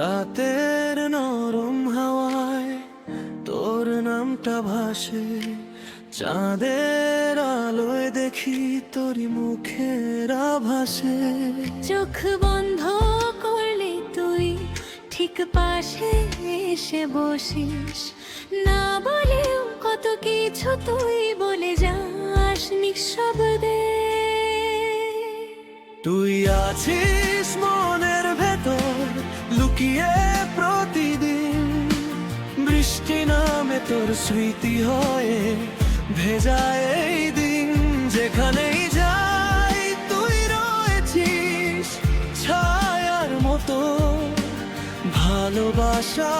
রাতের নরম হাওয়ায় তোর নামটা ভাসে চাঁদের আলোয় দেখি তোর মুখের ভাসে চোখ বন্ধ করলে তুই ঠিক পাশে এসে বসিস। না বলেও কত কিছু তুই বলে যাস নিঃশব্দে। তুই আছিস ভেতর লুকিয়ে প্রতিদিন বৃষ্টি নামে তোর স্মৃতি হয়ে ভেজা এই দিন যেখানেই যাই তুই রয়েছিস ছায়ার মতো ভালোবাসা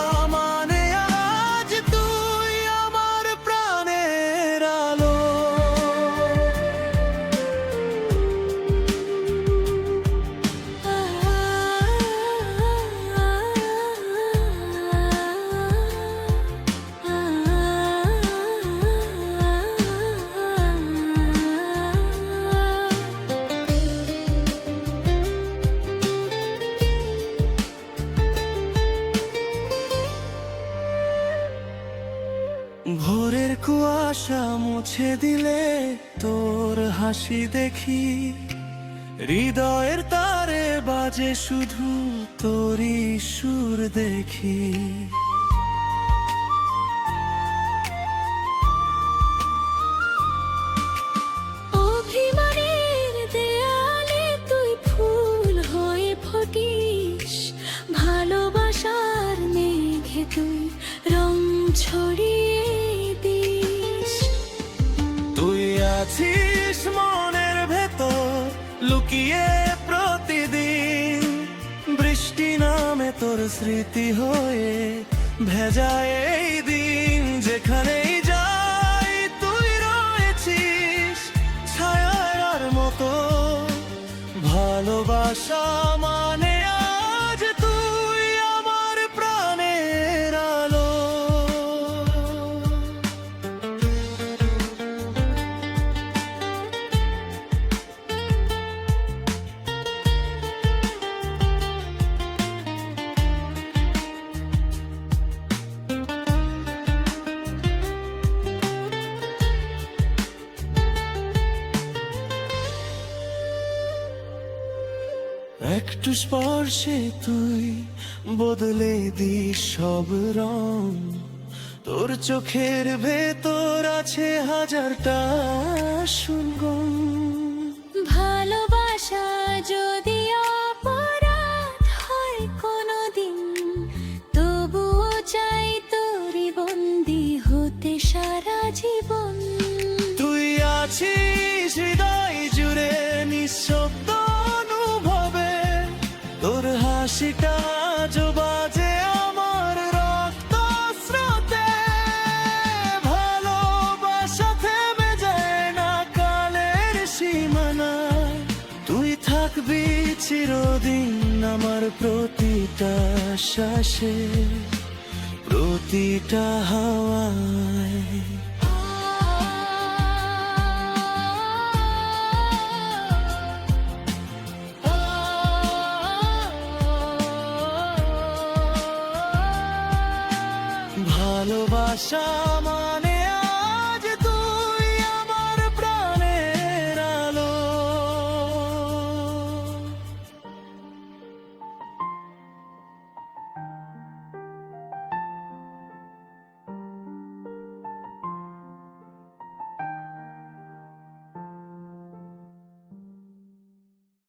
কুয়াশা মুছে দিলে তোর হাসি দেখি। হৃদয়ের তারে বাজে শুধু তোরই সুর দেখি। ভালোবাসার মেঘে তুই রং ছড়িয়ে আছিস মনের ভেতর, লুকিয়ে প্রতিদিন। বৃষ্টি নামে তোর স্মৃতি হয়ে ভেজা এই দিন, যেখানেই যাই তুই ভালোবাসা মানে একটু স্পর্শে তুই বদলে দিস সব রং। তোর চোখের ভেতর আছে হাজারটা সুনগম ভালোবাসা যদি অপরাধ হয় কোনোদিন তবুও চাই তোরই বন্দি হতে সারা জীবন। তুই আছিস আমার রক্ত স্রোতে ভালোবাসা যায় না কালের সীমানা তুই থাকবি চিরদিন আমার প্রতিটা শ্বাসে, প্রতিটা হাওয়ায়। ভালোবাসা মানে